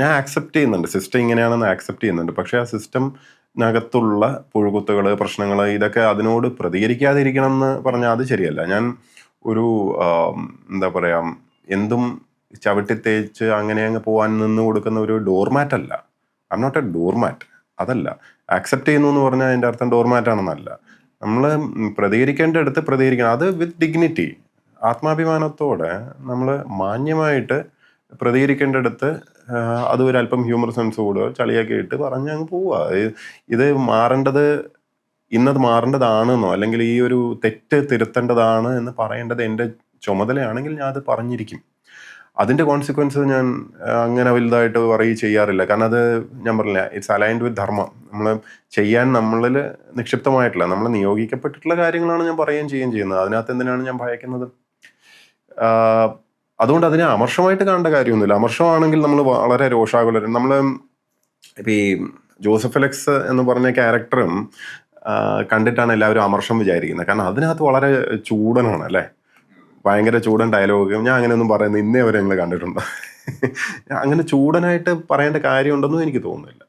ഞാൻ ആക്സെപ്റ്റ് ചെയ്യുന്നുണ്ട്. System ഇങ്ങനെയാണെന്ന് accept ചെയ്യുന്നുണ്ട്. പക്ഷേ ആ സിസ്റ്റം സിസ്റ്റംനകത്തുള്ള പുഴുകുത്തുകൾ പ്രശ്നങ്ങൾ ഇതൊക്കെ അതിനോട് പ്രതികരിക്കാതിരിക്കണം എന്ന് പറഞ്ഞാൽ അത് ശരിയല്ല. ഞാൻ ഒരു എന്താ പറയാ എന്തും ചവിട്ടി തേച്ച് അങ്ങനെ അങ്ങ് പോകാൻ നിന്ന് കൊടുക്കുന്ന ഒരു ഡോർമാറ്റ് അല്ല. ഐ നോട്ട് എ ഡോർമാറ്റ് അതല്ല. ആക്സെപ്റ്റ് ചെയ്യുന്നു എന്ന് പറഞ്ഞാൽ അതിന്റെ അർത്ഥം ഡോർമാറ്റ് ആണെന്നല്ല നമ്മൾ പ്രതികരിക്കേണ്ട അടുത്ത് പ്രതികരിക്കണം. അത് വിത്ത് ഡിഗ്നിറ്റി ആത്മാഭിമാനത്തോടെ നമ്മൾ മാന്യമായിട്ട് പ്രതികരിക്കേണ്ടടുത്ത് അത് ഒരു അല്പം ഹ്യൂമർ സെൻസ് കൂടുക ചളിയൊക്കെ ഇട്ട് പറഞ്ഞ് അങ്ങ് പോവുക ഇത് മാറേണ്ടത് ഇന്നത് മാറേണ്ടതാണെന്നോ അല്ലെങ്കിൽ ഈ ഒരു തെറ്റ് തിരുത്തേണ്ടതാണ് എന്ന് പറയേണ്ടത് എന്റെ ചുമതലയാണെങ്കിൽ ഞാൻ അത് പറഞ്ഞിരിക്കും. അതിന്റെ കോൺസിക്വൻസ് ഞാൻ അങ്ങനെ വലുതായിട്ട് പറയും ചെയ്യാറില്ല. കാരണം അത് ഞാൻ പറഞ്ഞില്ല ഇറ്റ്സ് അലൈൻഡ് വിത്ത് ധർമ്മം. നമ്മൾ ചെയ്യാൻ നമ്മളിൽ നിക്ഷിപ്തമായിട്ടില്ല. നമ്മൾ നിയോഗിക്കപ്പെട്ടിട്ടുള്ള കാര്യങ്ങളാണ് ഞാൻ പറയുകയും ചെയ്യുകയും ചെയ്യുന്നത്. അതിനകത്ത് എന്തിനാണ് ഞാൻ ഭയക്കുന്നത്? അതുകൊണ്ട് അതിനെ അമർഷമായിട്ട് കാണേണ്ട കാര്യമൊന്നുമില്ല. അമർഷമാണെങ്കിൽ നമ്മൾ വളരെ രോഷാകുലരും. നമ്മൾ ഇപ്പം ഈ ജോസഫ് അലക്സ് എന്ന് പറഞ്ഞ ക്യാരക്ടറും കണ്ടിട്ടാണ് എല്ലാവരും അമർഷം വിചാരിക്കുന്നത്. കാരണം അതിനകത്ത് വളരെ ചൂടനാണ് അല്ലേ? ഭയങ്കര ചൂടൻ ഡയലോഗ് ഞാൻ അങ്ങനെയൊന്നും പറയുന്നത് ഇന്നേ വരെ നിങ്ങൾ കണ്ടിട്ടുണ്ടോ? അങ്ങനെ ചൂടനായിട്ട് പറയേണ്ട കാര്യമുണ്ടെന്നും എനിക്ക് തോന്നുന്നില്ല.